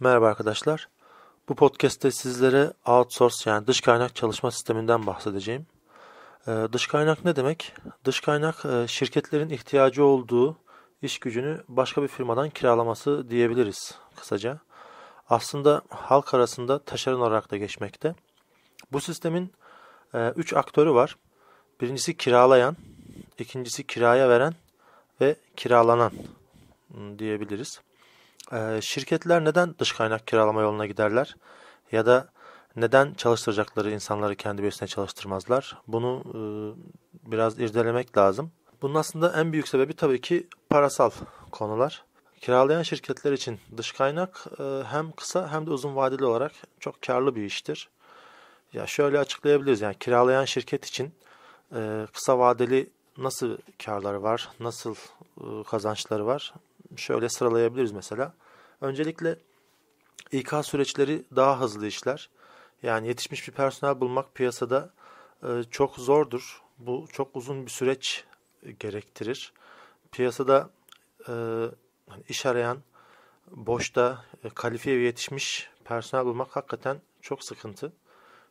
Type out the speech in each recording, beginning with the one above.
Merhaba arkadaşlar. Bu podcast'te sizlere outsource yani dış kaynak çalışma sisteminden bahsedeceğim. Ee, dış kaynak ne demek? Dış kaynak e, şirketlerin ihtiyacı olduğu iş gücünü başka bir firmadan kiralaması diyebiliriz kısaca. Aslında halk arasında taşeron olarak da geçmekte. Bu sistemin 3 e, aktörü var. Birincisi kiralayan, ikincisi kiraya veren ve kiralanan diyebiliriz. Ee, şirketler neden dış kaynak kiralama yoluna giderler? Ya da neden çalıştıracakları insanları kendi bünyesine çalıştırmazlar? Bunu e, biraz irdelemek lazım. Bunun aslında en büyük sebebi tabii ki parasal konular. Kiralayan şirketler için dış kaynak e, hem kısa hem de uzun vadeli olarak çok karlı bir iştir. Ya şöyle açıklayabiliriz yani kiralayan şirket için e, kısa vadeli nasıl karları var, nasıl kazançları var şöyle sıralayabiliriz mesela. Öncelikle İK süreçleri daha hızlı işler. Yani yetişmiş bir personel bulmak piyasada e, çok zordur. Bu çok uzun bir süreç gerektirir. Piyasada e, iş arayan, boşta e, kalifiye ve yetişmiş personel bulmak hakikaten çok sıkıntı.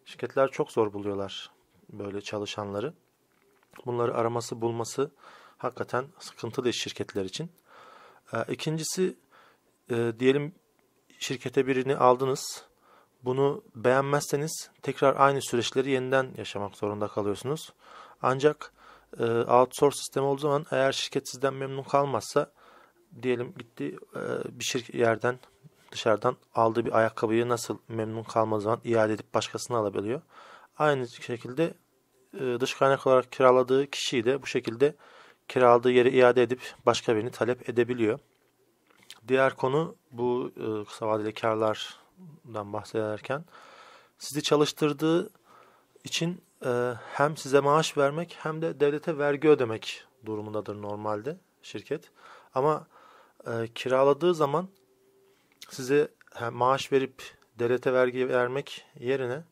Şirketler çok zor buluyorlar böyle çalışanları. Bunları araması, bulması hakikaten sıkıntılı iş şirketler için. E, ikincisi e, diyelim şirkete birini aldınız. Bunu beğenmezseniz tekrar aynı süreçleri yeniden yaşamak zorunda kalıyorsunuz. Ancak e, outsource sistemi olduğu zaman eğer şirket sizden memnun kalmazsa diyelim gitti e, bir şirket yerden dışarıdan aldığı bir ayakkabıyı nasıl memnun kalmadığı zaman iade edip başkasını alabiliyor. Aynı şekilde e, dış kaynak olarak kiraladığı kişiyi de bu şekilde kiraladığı yeri iade edip başka birini talep edebiliyor. Diğer konu bu e, kısa vadeli karlardan bahsederken sizi çalıştırdığı için e, hem size maaş vermek hem de devlete vergi ödemek durumundadır normalde şirket. Ama e, kiraladığı zaman size hem maaş verip devlete vergi vermek yerine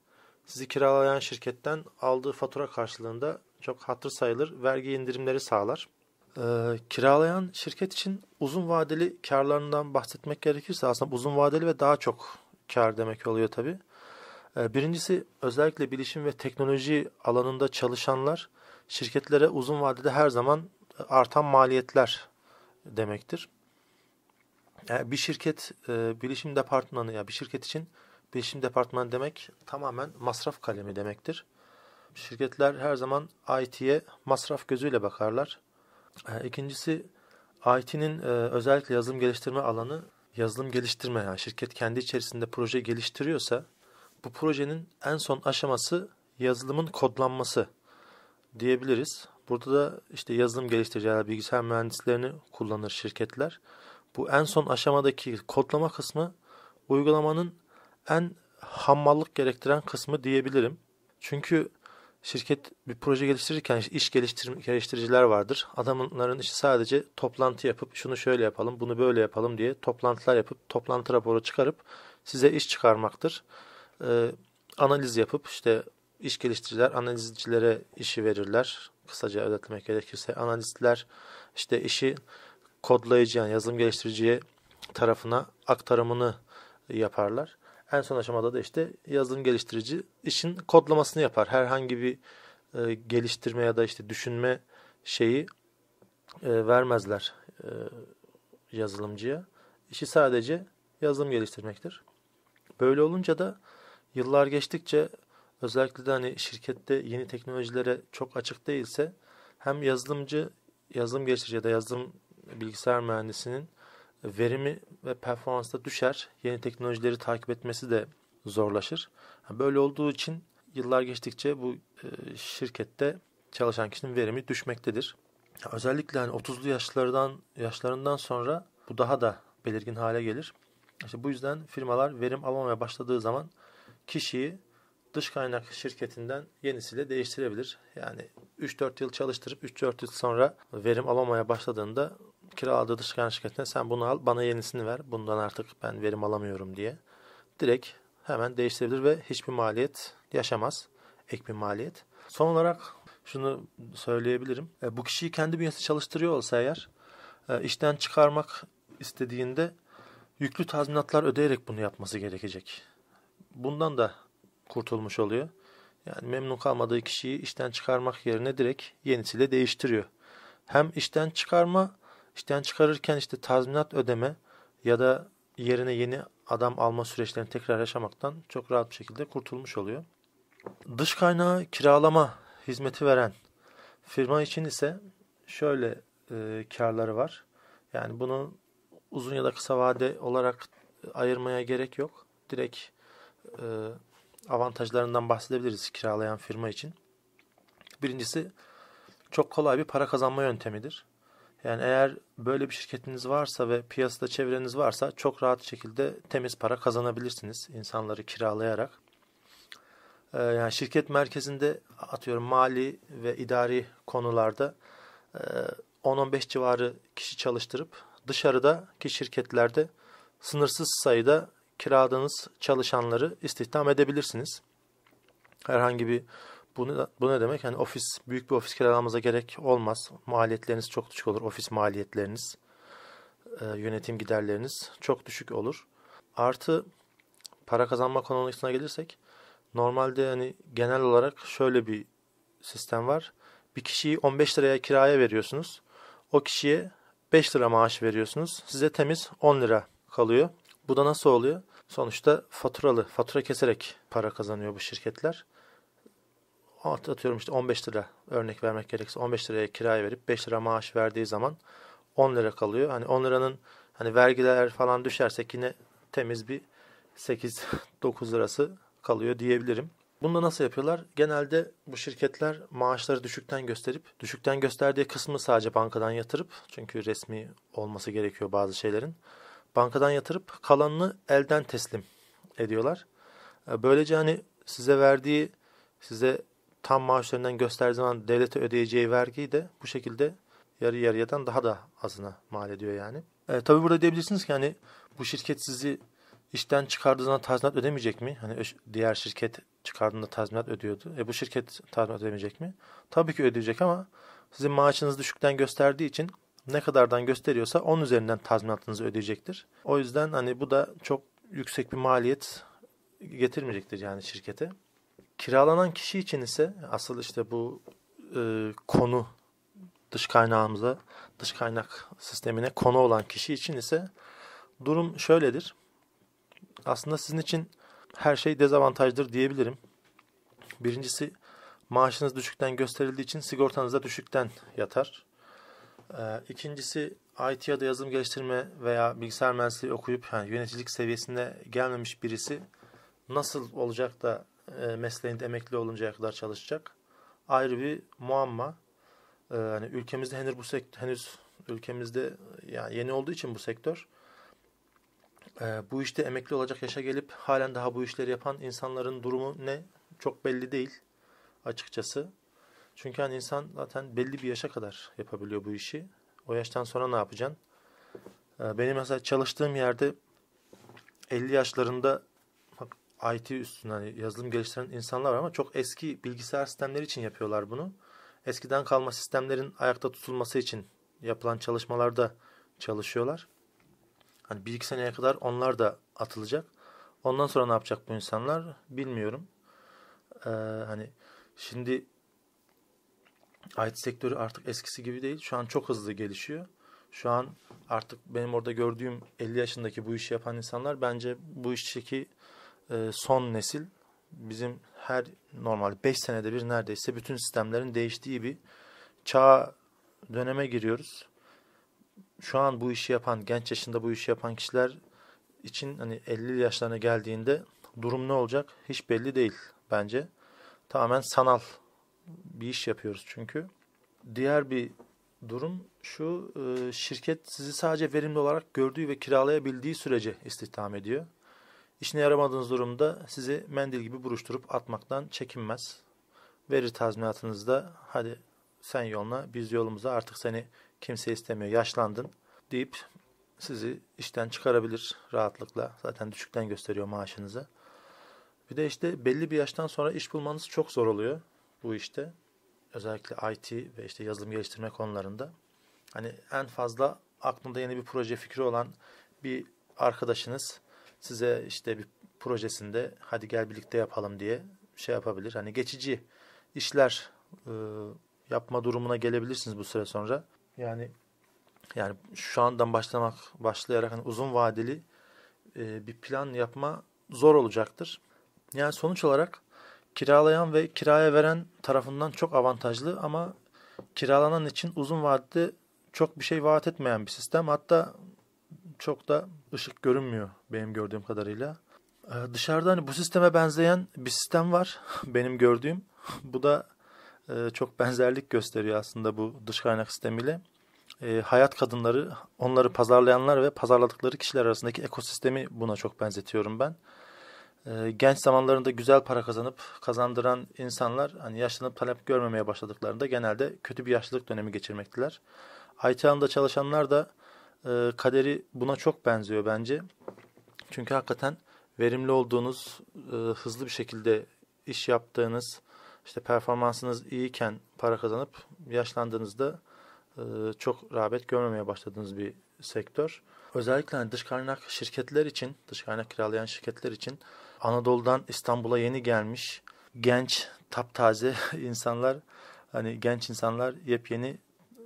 sizi kiralayan şirketten aldığı fatura karşılığında çok hatır sayılır vergi indirimleri sağlar. Ee, kiralayan şirket için uzun vadeli karlarından bahsetmek gerekirse aslında uzun vadeli ve daha çok kar demek oluyor tabi. Ee, birincisi özellikle bilişim ve teknoloji alanında çalışanlar şirketlere uzun vadede her zaman artan maliyetler demektir. Yani bir şirket e, bilişim departmanı ya bir şirket için bilişim departmanı demek tamamen masraf kalemi demektir. Şirketler her zaman IT'ye masraf gözüyle bakarlar. E, ikincisi IT'nin e, özellikle yazılım geliştirme alanı yazılım geliştirme yani şirket kendi içerisinde proje geliştiriyorsa bu projenin en son aşaması yazılımın kodlanması diyebiliriz. Burada da işte yazılım geliştiriciler, bilgisayar mühendislerini kullanır şirketler. Bu en son aşamadaki kodlama kısmı uygulamanın en hammallık gerektiren kısmı diyebilirim. Çünkü şirket bir proje geliştirirken iş geliştir geliştiriciler vardır. Adamların işi sadece toplantı yapıp şunu şöyle yapalım, bunu böyle yapalım diye toplantılar yapıp toplantı raporu çıkarıp size iş çıkarmaktır. Ee, analiz yapıp işte iş geliştiriciler analizcilere işi verirler. Kısaca özetlemek gerekirse analistler işte işi kodlayıcı yani yazılım geliştiriciye tarafına aktarımını yaparlar. En son aşamada da işte yazılım geliştirici işin kodlamasını yapar. Herhangi bir e, geliştirme ya da işte düşünme şeyi e, vermezler e, yazılımcıya. İşi sadece yazılım geliştirmektir. Böyle olunca da yıllar geçtikçe özellikle de hani şirkette yeni teknolojilere çok açık değilse hem yazılımcı, yazılım geliştirici ya da yazılım bilgisayar mühendisinin verimi ve performansı da düşer. Yeni teknolojileri takip etmesi de zorlaşır. Böyle olduğu için yıllar geçtikçe bu e, şirkette çalışan kişinin verimi düşmektedir. Özellikle hani 30'lu yaşlardan yaşlarından sonra bu daha da belirgin hale gelir. İşte bu yüzden firmalar verim alamamaya başladığı zaman kişiyi dış kaynak şirketinden yenisiyle değiştirebilir. Yani 3-4 yıl çalıştırıp 3-4 yıl sonra verim alamaya başladığında kiraladığı dış kaynak şirketine sen bunu al bana yenisini ver. Bundan artık ben verim alamıyorum diye. Direkt hemen değiştirebilir ve hiçbir maliyet yaşamaz. Ek bir maliyet. Son olarak şunu söyleyebilirim. E, bu kişiyi kendi bünyesinde çalıştırıyor olsa eğer e, işten çıkarmak istediğinde yüklü tazminatlar ödeyerek bunu yapması gerekecek. Bundan da kurtulmuş oluyor. Yani memnun kalmadığı kişiyi işten çıkarmak yerine direkt yenisiyle değiştiriyor. Hem işten çıkarma, işten çıkarırken işte tazminat ödeme ya da yerine yeni adam alma süreçlerini tekrar yaşamaktan çok rahat bir şekilde kurtulmuş oluyor. Dış kaynağı kiralama hizmeti veren firma için ise şöyle e, karları var. Yani bunu uzun ya da kısa vade olarak ayırmaya gerek yok. Direkt e, avantajlarından bahsedebiliriz kiralayan firma için. Birincisi çok kolay bir para kazanma yöntemidir. Yani eğer böyle bir şirketiniz varsa ve piyasada çevreniz varsa çok rahat şekilde temiz para kazanabilirsiniz insanları kiralayarak. Ee, yani şirket merkezinde atıyorum mali ve idari konularda 10-15 e, civarı kişi çalıştırıp dışarıdaki şirketlerde sınırsız sayıda kiraladığınız çalışanları istihdam edebilirsiniz. Herhangi bir bu ne, bu ne demek? Yani ofis, büyük bir ofis kiralamamıza gerek olmaz. Maliyetleriniz çok düşük olur. Ofis maliyetleriniz, e, yönetim giderleriniz çok düşük olur. Artı para kazanma konusuna gelirsek normalde yani genel olarak şöyle bir sistem var. Bir kişiyi 15 liraya kiraya veriyorsunuz. O kişiye 5 lira maaş veriyorsunuz. Size temiz 10 lira kalıyor. Bu da nasıl oluyor? Sonuçta faturalı, fatura keserek para kazanıyor bu şirketler. Atıyorum işte 15 lira örnek vermek gerekirse 15 liraya kiraya verip 5 lira maaş verdiği zaman 10 lira kalıyor. Hani 10 liranın hani vergiler falan düşersek yine temiz bir 8-9 lirası kalıyor diyebilirim. Bunu da nasıl yapıyorlar? Genelde bu şirketler maaşları düşükten gösterip, düşükten gösterdiği kısmı sadece bankadan yatırıp, çünkü resmi olması gerekiyor bazı şeylerin, bankadan yatırıp kalanını elden teslim ediyorlar. Böylece hani size verdiği, size tam maaş üzerinden gösterdiği zaman devlete ödeyeceği vergiyi de bu şekilde yarı yarıyadan daha da azına mal ediyor yani. E, tabii burada diyebilirsiniz ki hani bu şirket sizi işten çıkardığı zaman tazminat ödemeyecek mi? Hani diğer şirket çıkardığında tazminat ödüyordu. E bu şirket tazminat ödemeyecek mi? Tabii ki ödeyecek ama sizin maaşınız düşükten gösterdiği için ne kadardan gösteriyorsa onun üzerinden tazminatınızı ödeyecektir. O yüzden hani bu da çok yüksek bir maliyet getirmeyecektir yani şirkete. Kiralanan kişi için ise asıl işte bu e, konu dış kaynağımıza, dış kaynak sistemine konu olan kişi için ise durum şöyledir. Aslında sizin için her şey dezavantajdır diyebilirim. Birincisi maaşınız düşükten gösterildiği için sigortanız da düşükten yatar. Ee, ikincisi IT ya da yazılım geliştirme veya bilgisayar mühendisliği okuyup yani yöneticilik seviyesine gelmemiş birisi nasıl olacak da e, mesleğinde emekli oluncaya kadar çalışacak? Ayrı bir muamma. Ee, hani ülkemizde henüz bu sektör henüz ülkemizde yani yeni olduğu için bu sektör e, bu işte emekli olacak yaşa gelip halen daha bu işleri yapan insanların durumu ne? Çok belli değil açıkçası. Çünkü hani insan zaten belli bir yaşa kadar yapabiliyor bu işi. O yaştan sonra ne yapacaksın? E, benim mesela çalıştığım yerde 50 yaşlarında IT üstüne hani yazılım geliştiren insanlar var ama çok eski bilgisayar sistemleri için yapıyorlar bunu. Eskiden kalma sistemlerin ayakta tutulması için yapılan çalışmalarda çalışıyorlar. Hani bir iki seneye kadar onlar da atılacak. Ondan sonra ne yapacak bu insanlar bilmiyorum. Ee, hani şimdi IT sektörü artık eskisi gibi değil. Şu an çok hızlı gelişiyor. Şu an artık benim orada gördüğüm 50 yaşındaki bu işi yapan insanlar bence bu işteki e, son nesil. Bizim her normal 5 senede bir neredeyse bütün sistemlerin değiştiği bir çağ döneme giriyoruz şu an bu işi yapan, genç yaşında bu işi yapan kişiler için hani 50 yaşlarına geldiğinde durum ne olacak hiç belli değil bence. Tamamen sanal bir iş yapıyoruz çünkü. Diğer bir durum şu, e, şirket sizi sadece verimli olarak gördüğü ve kiralayabildiği sürece istihdam ediyor. İşine yaramadığınız durumda sizi mendil gibi buruşturup atmaktan çekinmez. Verir tazminatınızda hadi sen yoluna biz yolumuza artık seni kimse istemiyor, yaşlandın deyip sizi işten çıkarabilir rahatlıkla. Zaten düşükten gösteriyor maaşınızı. Bir de işte belli bir yaştan sonra iş bulmanız çok zor oluyor bu işte. Özellikle IT ve işte yazılım geliştirme konularında. Hani en fazla aklında yeni bir proje fikri olan bir arkadaşınız size işte bir projesinde hadi gel birlikte yapalım diye şey yapabilir. Hani geçici işler e, yapma durumuna gelebilirsiniz bu süre sonra. Yani yani şu andan başlamak başlayarak hani uzun vadeli e, bir plan yapma zor olacaktır. Yani sonuç olarak kiralayan ve kiraya veren tarafından çok avantajlı ama kiralanan için uzun vadede çok bir şey vaat etmeyen bir sistem. Hatta çok da ışık görünmüyor benim gördüğüm kadarıyla. Ee, dışarıda hani bu sisteme benzeyen bir sistem var benim gördüğüm. Bu da e, çok benzerlik gösteriyor aslında bu dış kaynak sistemiyle. E, hayat kadınları, onları pazarlayanlar ve pazarladıkları kişiler arasındaki ekosistemi buna çok benzetiyorum ben. E, genç zamanlarında güzel para kazanıp kazandıran insanlar hani yaşlanıp talep görmemeye başladıklarında genelde kötü bir yaşlılık dönemi geçirmektiler. IT alanında çalışanlar da e, kaderi buna çok benziyor bence. Çünkü hakikaten verimli olduğunuz, e, hızlı bir şekilde iş yaptığınız, işte performansınız iyiyken para kazanıp yaşlandığınızda e, çok rağbet görmemeye başladığınız bir sektör. Özellikle hani dış kaynak şirketler için, dış kaynak kiralayan şirketler için Anadolu'dan İstanbul'a yeni gelmiş genç, taptaze insanlar, hani genç insanlar yepyeni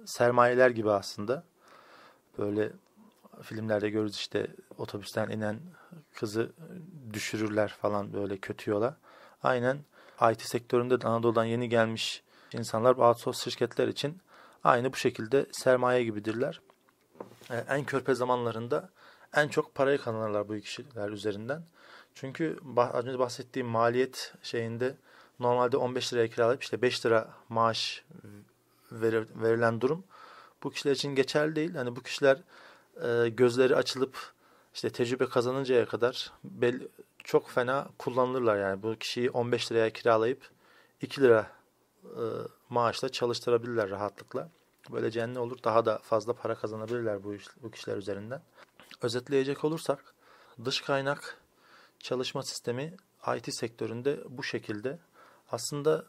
sermayeler gibi aslında. Böyle filmlerde görürüz işte otobüsten inen kızı düşürürler falan böyle kötü yola. Aynen IT sektöründe de Anadolu'dan yeni gelmiş insanlar outsource şirketler için aynı bu şekilde sermaye gibidirler. Ee, en körpe zamanlarında en çok parayı kazanırlar bu kişiler üzerinden. Çünkü az önce bahsettiğim maliyet şeyinde normalde 15 liraya kiralayıp işte 5 lira maaş verilen durum bu kişiler için geçerli değil. Hani bu kişiler e, gözleri açılıp işte tecrübe kazanıncaya kadar bel, çok fena kullanılırlar yani. Bu kişiyi 15 liraya kiralayıp 2 lira e, maaşla çalıştırabilirler rahatlıkla. Böylece ne olur? Daha da fazla para kazanabilirler bu, iş, bu kişiler üzerinden. Özetleyecek olursak dış kaynak çalışma sistemi IT sektöründe bu şekilde. Aslında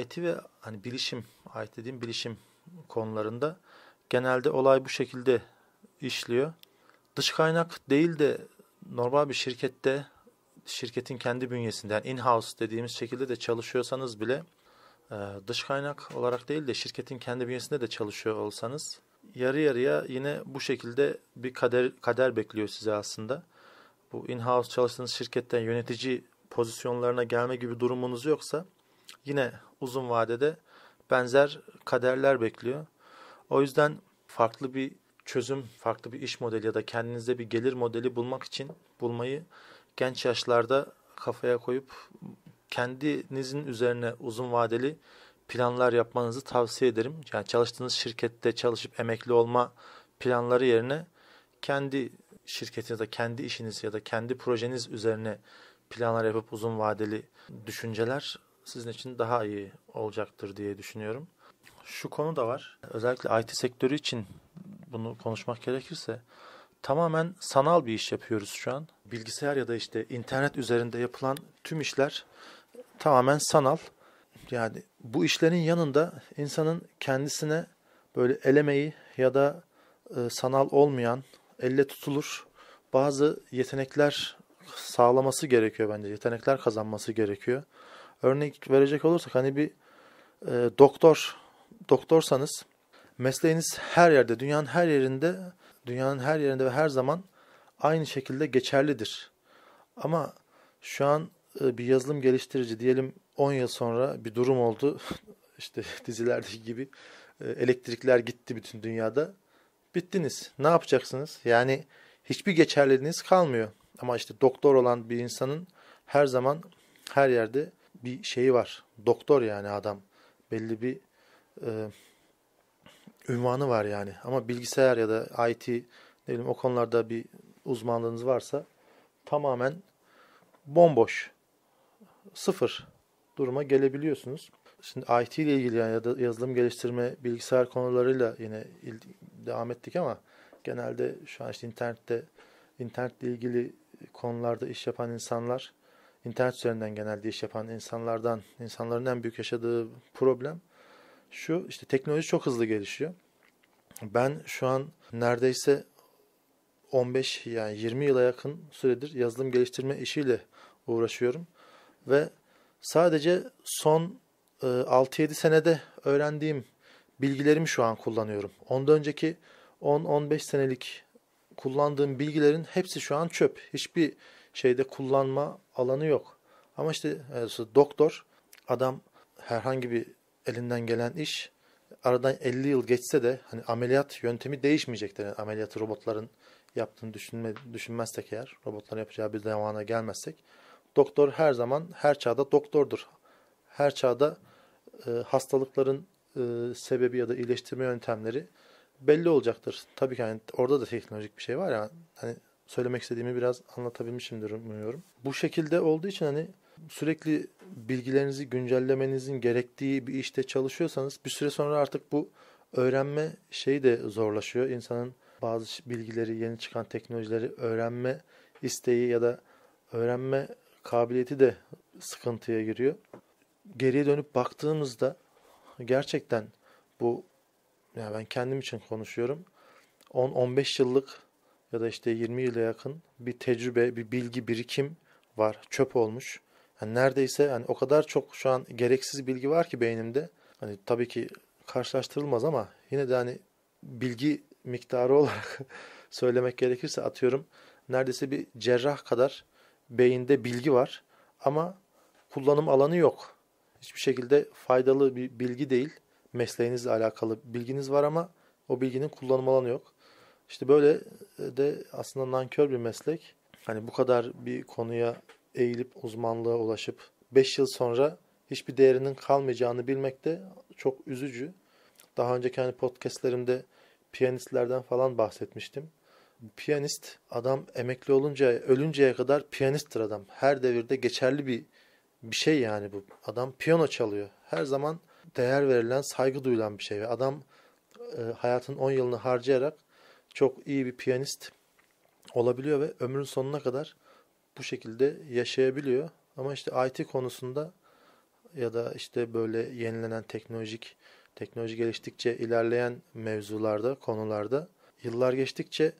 IT ve hani bilişim, IT dediğim bilişim konularında genelde olay bu şekilde işliyor. Dış kaynak değil de normal bir şirkette şirketin kendi bünyesinde yani in-house dediğimiz şekilde de çalışıyorsanız bile e, dış kaynak olarak değil de şirketin kendi bünyesinde de çalışıyor olsanız yarı yarıya yine bu şekilde bir kader kader bekliyor size aslında. Bu in-house çalıştığınız şirketten yönetici pozisyonlarına gelme gibi durumunuz yoksa yine uzun vadede benzer kaderler bekliyor. O yüzden farklı bir çözüm, farklı bir iş modeli ya da kendinize bir gelir modeli bulmak için bulmayı genç yaşlarda kafaya koyup kendinizin üzerine uzun vadeli planlar yapmanızı tavsiye ederim. Yani çalıştığınız şirkette çalışıp emekli olma planları yerine kendi şirketiniz ya da kendi işiniz ya da kendi projeniz üzerine planlar yapıp uzun vadeli düşünceler sizin için daha iyi olacaktır diye düşünüyorum. Şu konu da var. Özellikle IT sektörü için bunu konuşmak gerekirse tamamen sanal bir iş yapıyoruz şu an. Bilgisayar ya da işte internet üzerinde yapılan tüm işler tamamen sanal. Yani bu işlerin yanında insanın kendisine böyle elemeyi ya da e, sanal olmayan, elle tutulur bazı yetenekler sağlaması gerekiyor bence. Yetenekler kazanması gerekiyor. Örnek verecek olursak hani bir e, doktor doktorsanız mesleğiniz her yerde, dünyanın her yerinde, dünyanın her yerinde ve her zaman aynı şekilde geçerlidir. Ama şu an e, bir yazılım geliştirici diyelim 10 yıl sonra bir durum oldu. işte dizilerdeki gibi e, elektrikler gitti bütün dünyada. Bittiniz. Ne yapacaksınız? Yani hiçbir geçerliliğiniz kalmıyor. Ama işte doktor olan bir insanın her zaman her yerde bir şeyi var. Doktor yani adam. Belli bir e, ünvanı var yani. Ama bilgisayar ya da IT ne bileyim o konularda bir uzmanlığınız varsa tamamen bomboş. Sıfır duruma gelebiliyorsunuz. Şimdi IT ile ilgili yani ya da yazılım geliştirme, bilgisayar konularıyla yine devam ettik ama genelde şu an işte internette internetle ilgili konularda iş yapan insanlar, internet üzerinden genelde iş yapan insanlardan, insanların en büyük yaşadığı problem şu işte teknoloji çok hızlı gelişiyor. Ben şu an neredeyse 15 yani 20 yıla yakın süredir yazılım geliştirme işiyle uğraşıyorum ve sadece son 6-7 senede öğrendiğim bilgilerimi şu an kullanıyorum. Ondan önceki 10-15 senelik kullandığım bilgilerin hepsi şu an çöp. Hiçbir şeyde kullanma alanı yok. Ama işte doktor adam herhangi bir elinden gelen iş aradan 50 yıl geçse de hani ameliyat yöntemi değişmeyecektir. Yani ameliyatı robotların yaptığını düşünme, düşünmezsek eğer, robotların yapacağı bir zamana gelmezsek, doktor her zaman her çağda doktordur. Her çağda e, hastalıkların e, sebebi ya da iyileştirme yöntemleri belli olacaktır. Tabii ki yani orada da teknolojik bir şey var ya. Hani söylemek istediğimi biraz anlatabilmişimdir umuyorum. Bu şekilde olduğu için hani sürekli bilgilerinizi güncellemenizin gerektiği bir işte çalışıyorsanız bir süre sonra artık bu öğrenme şeyi de zorlaşıyor. İnsanın bazı bilgileri, yeni çıkan teknolojileri öğrenme isteği ya da öğrenme kabiliyeti de sıkıntıya giriyor. Geriye dönüp baktığımızda gerçekten bu yani ben kendim için konuşuyorum. 10-15 yıllık ya da işte 20 yıla yakın bir tecrübe, bir bilgi birikim var. Çöp olmuş. Yani neredeyse hani o kadar çok şu an gereksiz bilgi var ki beynimde. Hani tabii ki karşılaştırılmaz ama yine de hani bilgi miktarı olarak söylemek gerekirse atıyorum neredeyse bir cerrah kadar beyinde bilgi var ama kullanım alanı yok. Hiçbir şekilde faydalı bir bilgi değil. Mesleğinizle alakalı bilginiz var ama o bilginin kullanım alanı yok. İşte böyle de aslında nankör bir meslek. Hani bu kadar bir konuya eğilip uzmanlığa ulaşıp 5 yıl sonra hiçbir değerinin kalmayacağını bilmek de çok üzücü. Daha önceki hani podcastlerimde piyanistlerden falan bahsetmiştim. Piyanist adam emekli olunca ölünceye kadar piyanisttir adam. Her devirde geçerli bir bir şey yani bu. Adam piyano çalıyor. Her zaman değer verilen, saygı duyulan bir şey. Ve adam e, hayatın 10 yılını harcayarak çok iyi bir piyanist olabiliyor ve ömrün sonuna kadar bu şekilde yaşayabiliyor. Ama işte IT konusunda ya da işte böyle yenilenen teknolojik teknoloji geliştikçe ilerleyen mevzularda, konularda yıllar geçtikçe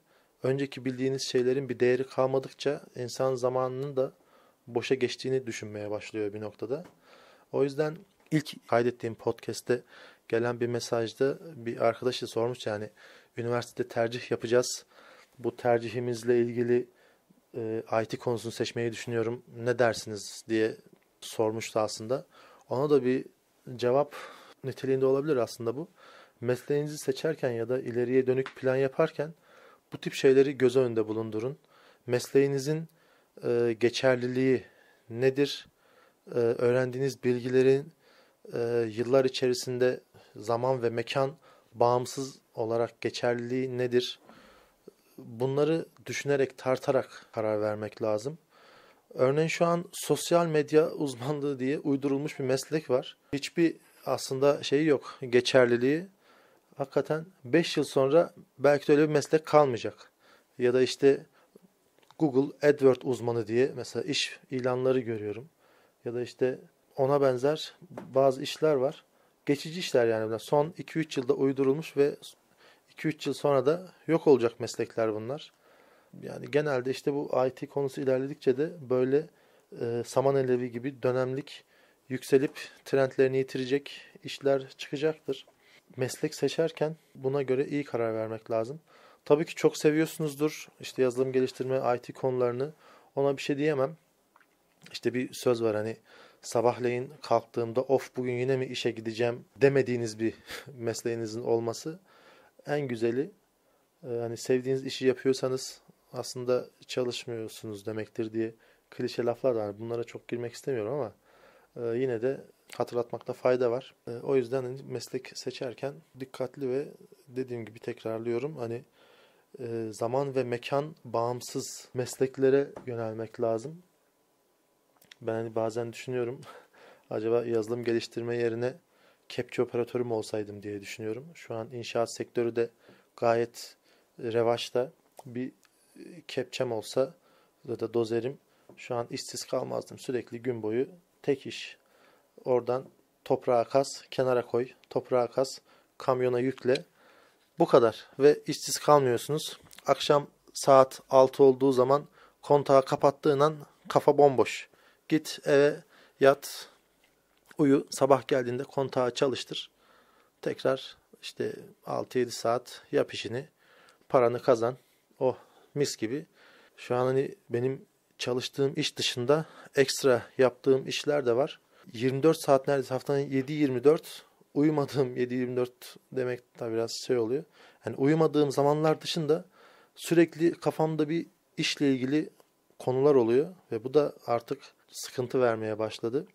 önceki bildiğiniz şeylerin bir değeri kalmadıkça insan zamanının da boşa geçtiğini düşünmeye başlıyor bir noktada. O yüzden ilk kaydettiğim podcast'te gelen bir mesajda bir arkadaşı sormuş yani üniversitede tercih yapacağız. Bu tercihimizle ilgili e, IT konusunu seçmeyi düşünüyorum. Ne dersiniz diye sormuştu aslında. Ona da bir cevap niteliğinde olabilir aslında bu. Mesleğinizi seçerken ya da ileriye dönük plan yaparken bu tip şeyleri göz önünde bulundurun. Mesleğinizin e, geçerliliği nedir? E, öğrendiğiniz bilgilerin e, yıllar içerisinde zaman ve mekan bağımsız olarak geçerliliği nedir? Bunları düşünerek, tartarak karar vermek lazım. Örneğin şu an sosyal medya uzmanlığı diye uydurulmuş bir meslek var. Hiçbir aslında şeyi yok, geçerliliği. Hakikaten 5 yıl sonra belki de öyle bir meslek kalmayacak. Ya da işte Google AdWords uzmanı diye mesela iş ilanları görüyorum. Ya da işte ona benzer bazı işler var. Geçici işler yani. Son 2-3 yılda uydurulmuş ve 2-3 yıl sonra da yok olacak meslekler bunlar. Yani genelde işte bu IT konusu ilerledikçe de böyle e, saman alevi gibi dönemlik yükselip trendlerini yitirecek işler çıkacaktır. Meslek seçerken buna göre iyi karar vermek lazım. Tabii ki çok seviyorsunuzdur işte yazılım geliştirme, IT konularını. Ona bir şey diyemem. İşte bir söz var hani sabahleyin kalktığımda of bugün yine mi işe gideceğim demediğiniz bir mesleğinizin olması en güzeli. Hani sevdiğiniz işi yapıyorsanız aslında çalışmıyorsunuz demektir diye klişe laflar var. Bunlara çok girmek istemiyorum ama e, yine de hatırlatmakta fayda var. E, o yüzden hani meslek seçerken dikkatli ve dediğim gibi tekrarlıyorum hani e, zaman ve mekan bağımsız mesleklere yönelmek lazım. Ben hani bazen düşünüyorum acaba yazılım geliştirme yerine kepçe operatörü mü olsaydım diye düşünüyorum. Şu an inşaat sektörü de gayet revaçta. Bir kepçem olsa ya da dozerim şu an işsiz kalmazdım. Sürekli gün boyu tek iş. Oradan toprağa kas, kenara koy, toprağa kas, kamyona yükle. Bu kadar ve işsiz kalmıyorsunuz. Akşam saat 6 olduğu zaman kontağı kapattığın an kafa bomboş. Git eve yat, uyu, sabah geldiğinde kontağı çalıştır. Tekrar işte 6-7 saat yap işini, paranı kazan. Oh mis gibi. Şu an hani benim çalıştığım iş dışında ekstra yaptığım işler de var. 24 saat neredeyse haftanın 7-24 uyumadığım 7-24 demek de biraz şey oluyor. Yani uyumadığım zamanlar dışında sürekli kafamda bir işle ilgili konular oluyor ve bu da artık sıkıntı vermeye başladı.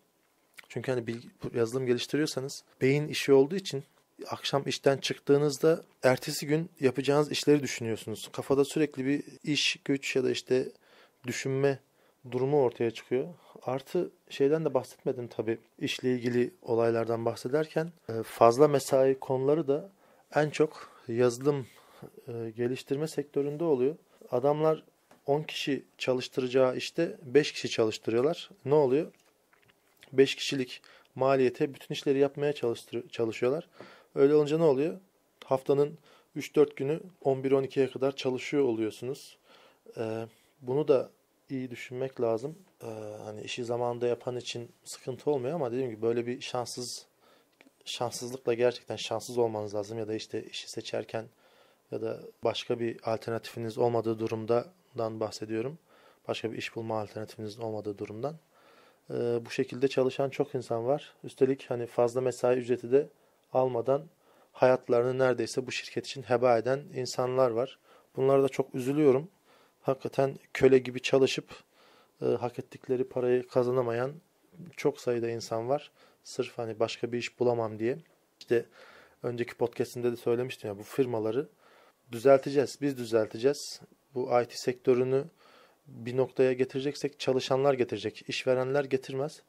Çünkü hani bilgi, yazılım geliştiriyorsanız beyin işi olduğu için akşam işten çıktığınızda ertesi gün yapacağınız işleri düşünüyorsunuz. Kafada sürekli bir iş, güç ya da işte düşünme durumu ortaya çıkıyor. Artı şeyden de bahsetmedim tabii işle ilgili olaylardan bahsederken e, fazla mesai konuları da en çok yazılım e, geliştirme sektöründe oluyor. Adamlar 10 kişi çalıştıracağı işte 5 kişi çalıştırıyorlar. Ne oluyor? 5 kişilik maliyete bütün işleri yapmaya çalışıyorlar. Öyle olunca ne oluyor? Haftanın 3-4 günü 11-12'ye kadar çalışıyor oluyorsunuz. Ee, bunu da iyi düşünmek lazım. Ee, hani işi zamanında yapan için sıkıntı olmuyor ama dediğim gibi böyle bir şanssız şanssızlıkla gerçekten şanssız olmanız lazım ya da işte işi seçerken ya da başka bir alternatifiniz olmadığı durumdan bahsediyorum. Başka bir iş bulma alternatifiniz olmadığı durumdan. Ee, bu şekilde çalışan çok insan var. Üstelik hani fazla mesai ücreti de almadan hayatlarını neredeyse bu şirket için heba eden insanlar var. Bunlara da çok üzülüyorum. Hakikaten köle gibi çalışıp e, hak ettikleri parayı kazanamayan çok sayıda insan var. Sırf hani başka bir iş bulamam diye. İşte önceki podcastinde de söylemiştim ya bu firmaları düzelteceğiz. Biz düzelteceğiz. Bu IT sektörünü bir noktaya getireceksek çalışanlar getirecek. İşverenler getirmez.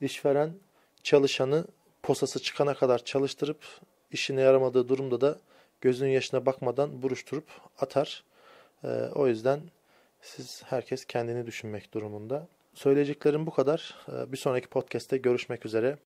İşveren çalışanı posası çıkana kadar çalıştırıp işine yaramadığı durumda da gözünün yaşına bakmadan buruşturup atar. Ee, o yüzden siz herkes kendini düşünmek durumunda. Söyleyeceklerim bu kadar. Ee, bir sonraki podcast'te görüşmek üzere.